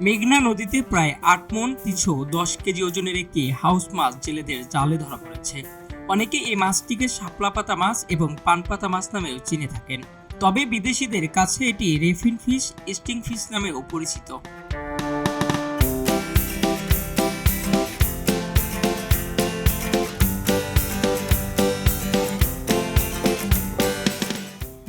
মেঘনা নদীতে প্রায় আট মন তিনশো দশ কেজি ওজনের একটি হাউস মাছ জেলেদের জালে ধরা পড়েছে। অনেকে এই মাছটিকে শাপলা পাতা মাছ এবং পানপাতা মাছ নামেও চিনে থাকেন। তবে বিদেশিদের কাছে এটি রেফিন ফিশ, স্টিং ফিশ নামেও পরিচিত।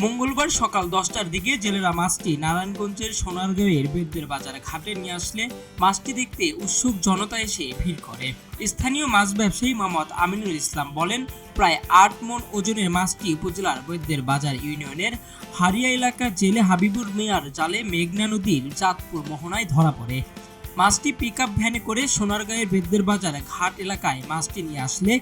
মঙ্গলবার সকাল দশটার দিকে জেলেরা মাছটি নারায়ণগঞ্জের সোনারগাঁওয়ের বৈদ্যের বাজারে ঘাটে নিয়ে আসলে মাছটি দেখতে উৎসুক জনতা এসে ভিড় করে। স্থানীয় মাছ ব্যবসায়ী মোহাম্মদ আমিনুল ইসলাম বলেন, প্রায় আট মন ওজনের মাছটি উপজেলার বৈদ্যের বাজার ইউনিয়নের হারিয়া এলাকার জেলে হাবিবুর মিয়ার জালে মেঘনা নদীর চাঁদপুর মোহনায় ধরা পড়ে। মাছটি পিক ভ্যানে করে সোনারগাঁয়ের বেদ্যের বাজার, ঘাট এলাকায় মাছটি নিয়ে আসলে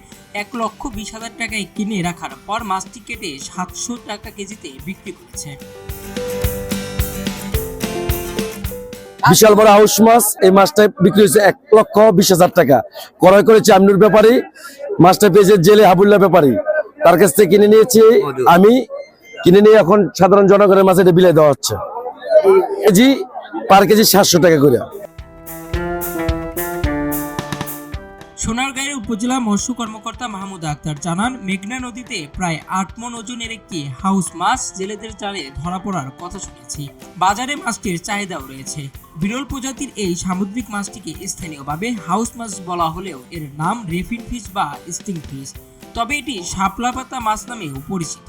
এক লক্ষ বিশ হাজার টাকায় কিনে রাখার পর মাছটি কেটে সাতশো টাকা কেজিতে বিক্রি করেছে। বিশাল বড় হাউস মাছ, এই মাছটা বিক্রি হয়েছে এক লক্ষ বিশ হাজার টাকা। ক্রয় করেছে আমনুর ব্যাপারী, মাছটা পেয়েছে জেলে হাবুল্লা ব্যাপারী। তার কাছ থেকে কিনে নিয়েছি আমি, কিনে নিয়ে এখন সাধারণ জনগণের মাঝে এটা বিলাই দেওয়া হচ্ছে। কেজি পার কেজি সাতশো টাকা করে। সোনারগাঁয়ের উপজেলা মৎস্য কর্মকর্তা মাহমুদ আক্তার জানান, মেঘনা নদীতে প্রায় আট মন ওজনের একটি হাউস মাছ জেলেদের জালে ধরা পড়ার কথা শুনেছি। বাজারে মাছটির চাহিদাও রয়েছে। বিরল প্রজাতির এই সামুদ্রিক মাছটিকে স্থানীয়ভাবে হাউস মাছ বলা হলেও এর নাম রেফিন ফিশ বা স্টিং ফিশ। তবে এটি শাপলা পাতা মাছ নামেও পরিচিত।